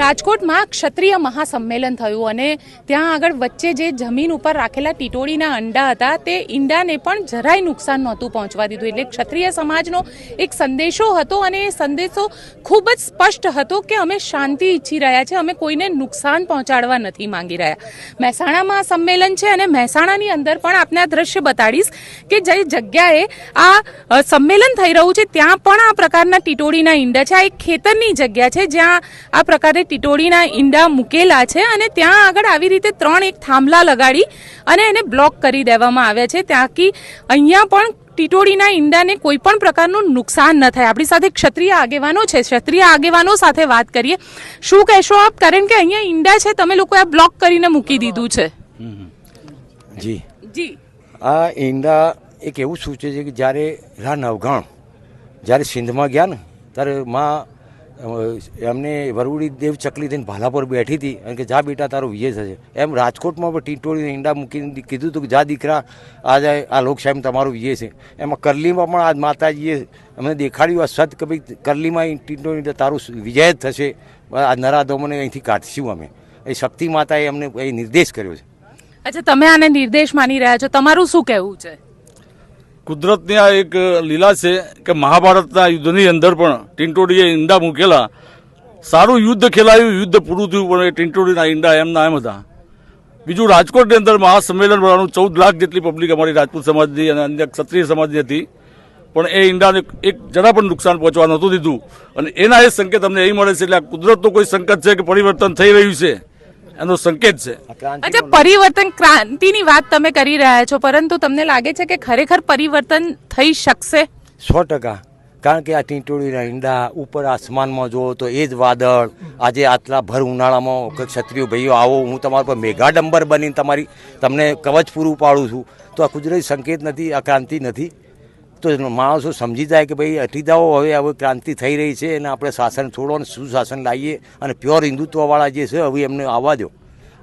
રાજકોટમાં ક્ષત્રિય મહાસંમેલન થયું અને ત્યાં આગળ વચ્ચે જે જમીન ઉપર રાખેલા ટીટોળીના અંડા હતા, તે ઈંડાને પણ જરાય નુકસાન નહોતું પહોંચવા દીધું. એટલે ક્ષત્રિય સમાજનો એક સંદેશો હતો અને એ સંદેશો ખૂબ જ સ્પષ્ટ હતો કે અમે શાંતિ ઈચ્છી રહ્યા છે અમે કોઈને નુકસાન પહોંચાડવા નથી માંગી રહ્યા. મહેસાણામાં સંમેલન છે અને મહેસાણાની અંદર પણ આપને આ દ્રશ્ય બતાડીશ કે જે જગ્યાએ આ સંમેલન થઈ રહ્યું છે, ત્યાં પણ આ પ્રકારના ટીટોળીના ઈંડા છે. આ એક ખેતરની જગ્યા છે, જ્યાં આ પ્રકારે ટીટોળીના ઈંડા મૂકેલા છે અને ત્યાં આગળ આવી રીતે ત્રણ એક થાંભલા લગાડી અને એને બ્લોક કરી દેવામાં આવ્યા છે ત્યાંથી અહીંયા પણ ટીટોળીના ઈંડાને કોઈ પણ પ્રકારનું નુકસાન ન થાય. આપણી સાથે ક્ષત્રિય આગેવાનો છે. ક્ષત્રિય આગેવાનો સાથે વાત કરીએ. શું કહેશો આપ? કારણ કે અહીંયા ઈંડા છે તમે લોકો આ બ્લોક કરીને મૂકી દીધું છે. જી. જી. આ ઈંડા એક એવું સૂચે છે કે જ્યારે રા નવઘણ જ્યારે સિંધમાં ગયા ને ત્યારે માં એમને વરુડી દેવ ચકલી થઈને ભાલા પર બેઠી હતી. અને કે, જા બેટા, તારો વિજય થશે. એમ રાજકોટમાં પણ ટીટોળી ઈંડા મૂકીને કીધું હતું કે, જા દીકરા, આજે આ લોકશાહી તમારો વિજય છે. એમાં કરલીમાં પણ આજ માતાજીએ અમને દેખાડ્યું, આ સત કે ભાઈ, કરલીમાં ટીટોળી તારું વિજય જ થશે. આ નરાધોમને અહીંથી કાઢશું અમે. એ શક્તિ માતાએ અમને એ નિર્દેશ કર્યો છે. અચ્છા, તમે આને નિર્દેશ માની રહ્યા છો. તમારું શું કહેવું છે? કુદરતની આ એક લીલા છે કે મહાભારતના યુદ્ધની અંદર પણ ટીંટોડીએ ઈંડા મૂકેલા. સારું યુદ્ધ ખેલાયું, યુદ્ધ પૂરું થયું, પણ એ ટીંટોડીના ઈંડા એમના એમ હતા. બીજું રાજકોટની અંદર મહાસંમેલન ભરવાનું ચૌદ લાખ જેટલી પબ્લિક અમારી રાજપૂત સમાજની અને અન્ય ક્ષત્રિય સમાજની હતી. પણ એ ઈંડાને એક જરા પણ નુકસાન પહોંચવા નહોતું દીધું. અને એના એ સંકેત અમને એ મળે છે એટલે આ કુદરતનો કોઈ સંકેત છે કે પરિવર્તન થઈ રહ્યું છે? એનો સંકેત છે. અચ્છા પરિવર્તન ક્રાંતિની વાત તમે કરી રહ્યા છો પરંતુ તમને લાગે છે કે ખરેખર પરિવર્તન થઈ શકશે? સો ટકા. કારણ કે આ ટીંટોળીના ઈંડા ઉપર આસમાનમાં જુઓ તો એ જ વાદળ આજે આટલા ભર ઉનાળામાં કે ક્ષત્રિય ભાઈઓ આવો હું તમારા પર મેઘાડંબર બનીને તમારી તમને કવચ પૂરું પાડું છું. તો આ કુદરતી સંકેત નથી આ ક્રાંતિ નથી. તો માણસો સમજી જાય કે ભાઈ અટીદાઓ હવે હવે ક્રાંતિ થઈ રહી છે અને આપણે શાસન છોડો અને સુશાસન લાવીએ. અને પ્યોર હિન્દુત્વવાળા જે છે, હવે એમને આવવા દો.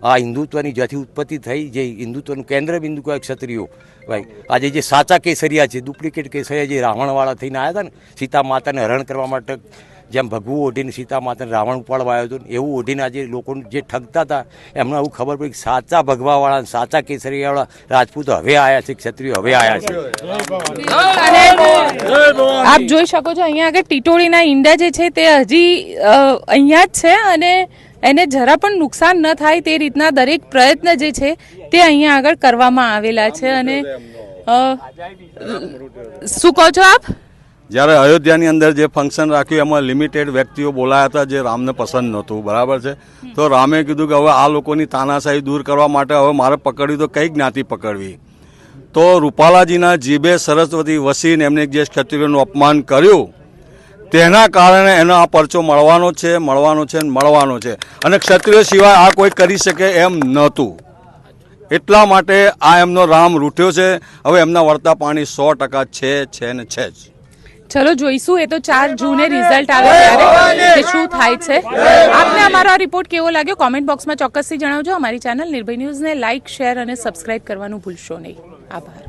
આ હિન્દુત્વની જ્યાંથી ઉત્પત્તિ થઈ, જે હિન્દુત્વનું કેન્દ્ર બિંદુ કહેવાય ક્ષત્રિયો. ભાઈ, આજે જે સાચા કેસરિયા છે ડુપ્લિકેટ કેસરિયા જે રાવણવાળા થઈને આવ્યા હતા ને, સીતા માતાને હરણ કરવા માટે જેમ ભગવું ઓઢીને સીતા માતાને રાવણ ઉપાડવા આવ્યો હતો એવું ઓઢીને આજે લોકો જે ઠગતા હતા, એમને આવું ખબર પડી કે સાચા ભગવાવાળા સાચા કેસરીવાળા રાજપૂતો હવે આવ્યા છે, ક્ષત્રિયો હવે આવ્યા છે. આપ જોઈ શકો છો, અહીંયા આગળ ટીટોળીના ઈંડા જે છે તે હજી અહીંયા જ છે અને એને જરા પણ નુકસાન ન થાય તે રીતના દરેક પ્રયત્ન જે છે તે અહીંયા આગળ કરવામાં આવેલા છે અને શું કહો છો આપ? જ્યારે અયોધ્યાની અંદર જે ફંક્શન રાખ્યું એમાં લિમિટેડ વ્યક્તિઓ બોલાયા હતા જે રામને પસંદ નહોતું. બરાબર છે? તો રામે કીધું કે હવે આ લોકોની તાનાશાહી દૂર કરવા માટે હવે મારે પકડવી તો કઈ જ્ઞાતિ પકડવી? તો રૂપાલાજીના જીભે સરસ્વતી વસીને એમને જે ક્ષત્રિયોનું અપમાન કર્યું તેના કારણે એનો આ પરચો મળવાનો છે મળવાનો છે ને મળવાનો છે. અને ક્ષત્રિયો સિવાય આ કોઈ કરી શકે એમ નહોતું. એટલા માટે આ એમનો રામ રૂઠ્યો છે. હવે એમના વળતા પાણી સો ટકા છે છે ને છે જ. ચલો જોઈશું એ તો ચાર જૂને રિઝલ્ટ આવે ત્યારે કે શું થાય છે. આપને અમારો આ રિપોર્ટ કેવો લાગ્યો? કોમેન્ટ બોક્સમાં ચોક્કસથી જણાવજો. અમારી ચેનલ નિર્ભય ન્યૂઝને લાઇક શેર અને સબસ્ક્રાઇબ કરવાનું ભૂલશો નહીં. આભાર.